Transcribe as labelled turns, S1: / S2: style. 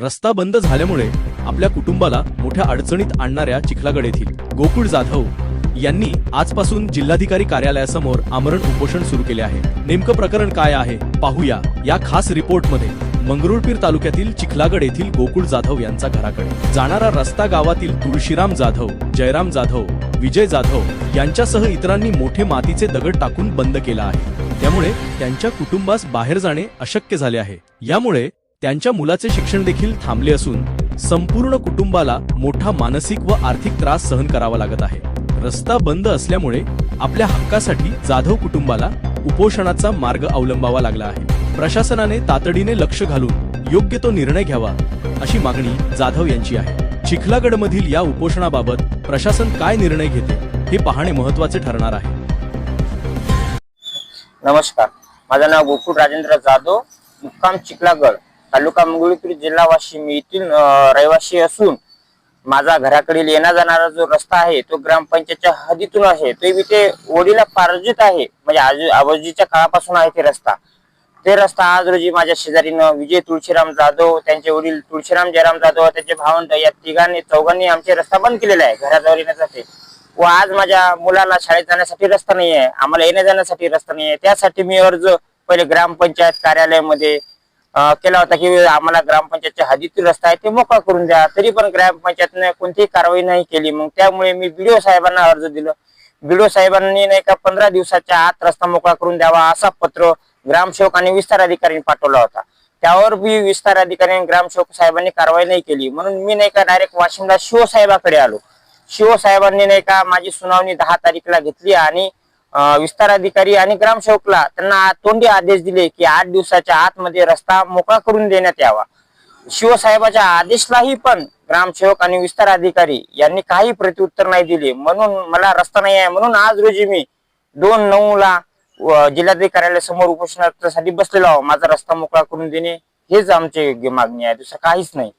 S1: रस्ता बंद झाल्यामुळे आपल्या कुटुंबाला मोठ्या अडचणीत आणणाऱ्या चिखलागड येथील गोकुळ जाधव यांनी आजपासून जिल्हाधिकारी कार्यालयासमोर आमरण उपोषण सुरू केले आहे. नेमकं प्रकरण काय आहे? पाहूया. या खास रिपोर्टमध्ये मंगरुळपीर तालुक्यातील चिखलागड येथील गोकुळ जाधव यांचा घराकडे. जाणारा रस्ता गावातील तुळशीराम जाधव जयराम जाधव विजय जाधव यांच्यासह इतरांनी मोठे मातीचे दगड टाकून बंद केला आहे. त्यामुळे त्यांच्या कुटुंबास बाहेर जाणे अशक्य झाले आहे. यामुळे त्यांच्या मुलाचे शिक्षण देखील थांबले असून संपूर्ण कुटुंबाला मोठा मानसिक व आर्थिक त्रास सहन करावा लागत आहे. रस्ता बंद असल्यामुळे आपल्या हक्कासाठी जाधव कुटुंबाला उपोषणाचा मार्ग अवलंबावा लागला आहे. प्रशासनाने तातडीने लक्ष घालून योग्य तो निर्णय घ्यावा अशी मागणी जाधव यांची आहे. चिखलागडमधील या उपोषणाबाबत प्रशासन काय निर्णय घेते हे पाहणे महत्त्वाचे ठरणार आहे.
S2: नमस्कार. माझं नाव गोकुळ राजेंद्र जाधव मुक्काम चिखलागड. तालुका मंगळूर जिल्हा वाशिम येथील रहिवासी असून माझा घराकडील येण्या जाणारा जो रस्ता आहे तो ग्रामपंचायतच्या हद्दीतून आहे. तो इथे ओढीला पारजित आहे. म्हणजे आजू आबाजीच्या काळापासून आहे ते रस्ता. ते रस्ता आज रोजी माझ्या शेजारीनं विजय तुळशीराम जाधव त्यांचे वडील तुळशीराम जयराम जाधव त्यांचे भावंड या तिघांनी चौघांनी आमचे रस्ता बंद केलेला आहे घराजवळ येण्यासाठी. व आज माझ्या मुलाला शाळेत जाण्यासाठी रस्ता नाही आहे आम्हाला येण्या जाण्यासाठी रस्ता नाही आहे त्यासाठी मी अर्ज पहिले ग्रामपंचायत कार्यालयामध्ये केला होता की आम्हाला ग्रामपंचायतच्या हद्दीतील रस्ता आहे ते मोकळा करून द्या. तरी पण ग्रामपंचायतने कोणतीही कारवाई नाही केली. मग त्यामुळे मी बीडीओ साहेबांना अर्ज दिलं. बीडीओ साहेबांनी नाही का पंधरा दिवसाच्या आत रस्ता मोकळा करून द्यावा असा पत्र ग्रामसेवक आणि विस्तार अधिकाऱ्यांनी पाठवला होता. त्यावर बी विस्तार अधिकारी आणि ग्रामसेवक साहेबांनी कारवाई नाही केली. म्हणून मी नाही का डायरेक्ट वाशिमला शिवसाहेबाकडे आलो. शिवसाहेबांनी नाही का माझी सुनावणी दहा तारीखला घेतली आणि विस्तार अधिकारी आणि ग्रामसेवकला त्यांना तोंडी आदेश दिले की आठ दिवसाच्या आतमध्ये रस्ता मोकळा करून देण्यात यावा. शिवसाहेबाच्या आदेशलाही पण ग्रामसेवक आणि विस्तार अधिकारी यांनी काही प्रत्युत्तर नाही दिले. म्हणून मला रस्ता नाही आहे. म्हणून आज रोजी मी दोन नऊ ला व जिल्हाधिकारी कार्यालयासमोर उपोषणासाठी बसलेलो आहो. माझा रस्ता मोकळा करून देणे हेच आमची योग्य मागणी आहे. दुसरं काहीच नाही.